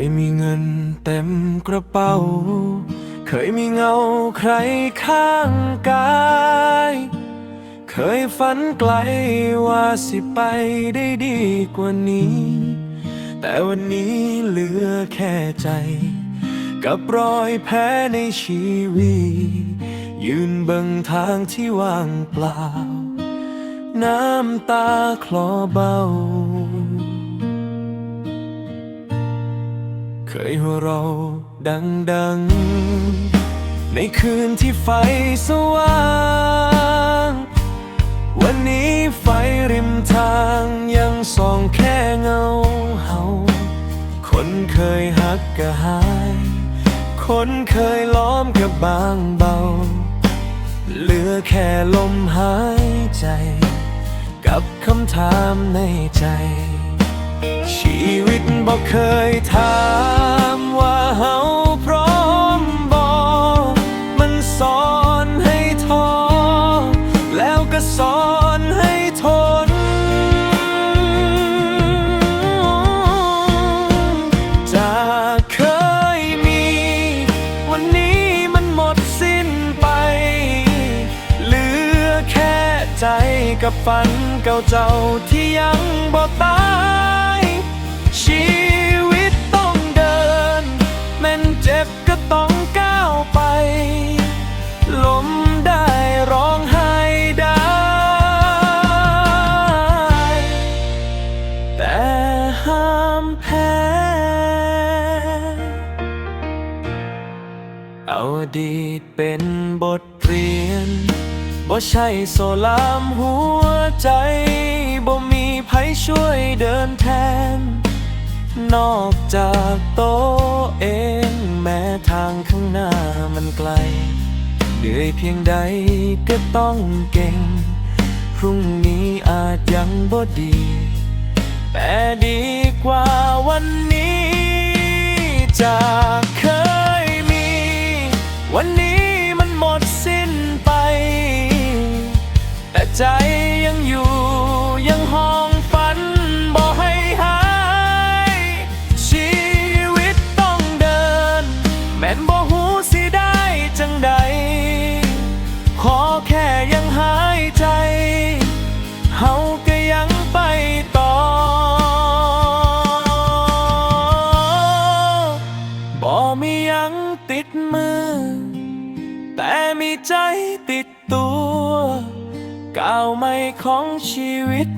ยมีเงินเต็มกระเป๋า เคยมีเงาใครข้างกาย เคยฝันไกลว่าสิไปได้ดีกว่านี้ แต่วันนี้เหลือแค่ใจ กับรอยแผลในชีวิตยืนเบิ่งทางที่ว่างเปล่า น้ำตาคลอเบา ยหัวเราะดัง ในคืนที่ไฟสว่าง วันนี้ไฟริมทางยังส่องแค่เงาเฮาคนเคยหักก็หาย คนเคยล้อมกับบางเบา เหลือแค่ลมหายใจ กับคำถามในใจ ชีวิตบอกเคยถา กับฝันเก่าเจ้าที่ยังบ่ตาย ชีวิตต้องเดิน แม้นเจ็บก็ต้องก้าวไป ลมได้ร้องไห้ได้ แต่ห้ามแพ้เอาอดีตเป็นบทเรียน บ่ใช่โซลามหัวใจบ่มีไผช่วยเดินแทน นอกจากโตเองแม้ทางข้างหน้ามันไกลเหนื่อยเพียงใดก็ต้องเก่ง พรุ่งนี้อาจยังบ่ดี แต่ดีกว่าวันนี้จากเคย ยังอยู่ยังห้องฝันบ่ให้หาย ชีวิตต้องเดิน แม่นบ่หูสิได้จังใด ขอแค่ยังหายใจเฮาก็ยังไปต่อ บ่มียังติดมือ แต่มีใจติดตัว ก้าวใหม่ของชีวิต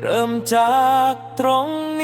เริ่มจากตรงนี้